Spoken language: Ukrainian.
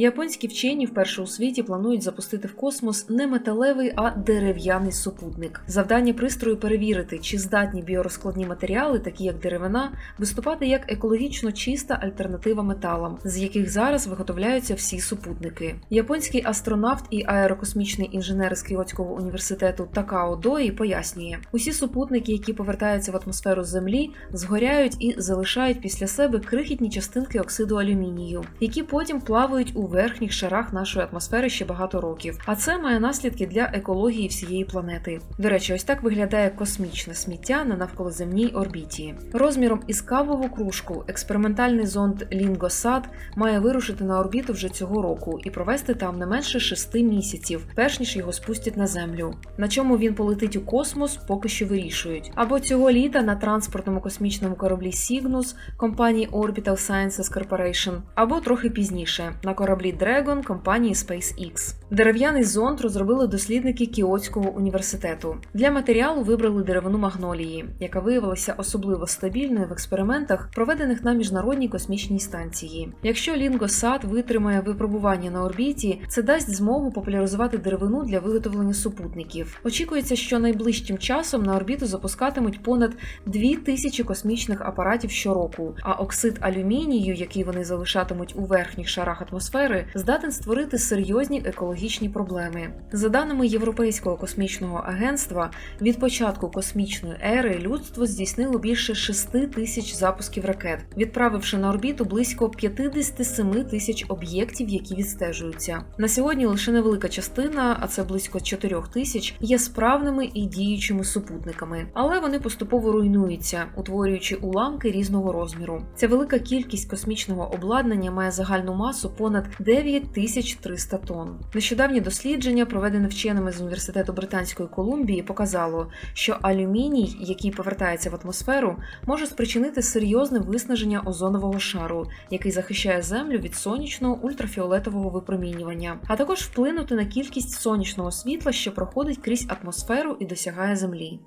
Японські вчені вперше у світі планують запустити в космос не металевий, а дерев'яний супутник. Завдання пристрою перевірити, чи здатні біорозкладні матеріали, такі як деревина, виступати як екологічно чиста альтернатива металам, з яких зараз виготовляються всі супутники. Японський астронавт і аерокосмічний інженер з Кіотського університету Такао Дої пояснює: усі супутники, які повертаються в атмосферу Землі, згоряють і залишають після себе крихітні частинки оксиду алюмінію, які потім плавають у верхніх шарах нашої атмосфери ще багато років. А це має наслідки для екології всієї планети. До речі, ось так виглядає космічне сміття на навколоземній орбіті. Розміром із кавову кружку експериментальний зонд Лінгосат має вирушити на орбіту вже цього року і провести там не менше шести місяців, перш ніж його спустять на землю. На чому він полетить у космос, поки що вирішують. Або цього літа на транспортному космічному кораблі Cygnus компанії Orbital Sciences Corporation, або трохи пізніше на кораблі Dragon компанії SpaceX. Дерев'яний зонд розробили дослідники Кіотського університету. Для матеріалу вибрали деревину магнолії, яка виявилася особливо стабільною в експериментах, проведених на міжнародній космічній станції. Якщо Лінгосат витримає випробування на орбіті, це дасть змогу популяризувати деревину для виготовлення супутників. Очікується, що найближчим часом на орбіту запускатимуть понад 2000 космічних апаратів щороку. А оксид алюмінію, який вони залишатимуть у верхніх шарах атмосфери, здатен створити серйозні екологічні проблеми. За даними Європейського космічного агентства, від початку космічної ери людство здійснило більше 6 тисяч запусків ракет, відправивши на орбіту близько 57 тисяч об'єктів, які відстежуються. На сьогодні лише невелика частина, а це близько 4 тисяч, є справними і діючими супутниками, але вони поступово руйнуються, утворюючи уламки різного розміру. Ця велика кількість космічного обладнання має загальну масу понад 9300 тонн. Нещодавнє дослідження, проведене вченими з університету Британської Колумбії, показало, що алюміній, який повертається в атмосферу, може спричинити серйозне виснаження озонового шару, який захищає землю від сонячного ультрафіолетового випромінювання, а також вплинути на кількість сонячного світла, що проходить крізь атмосферу і досягає землі.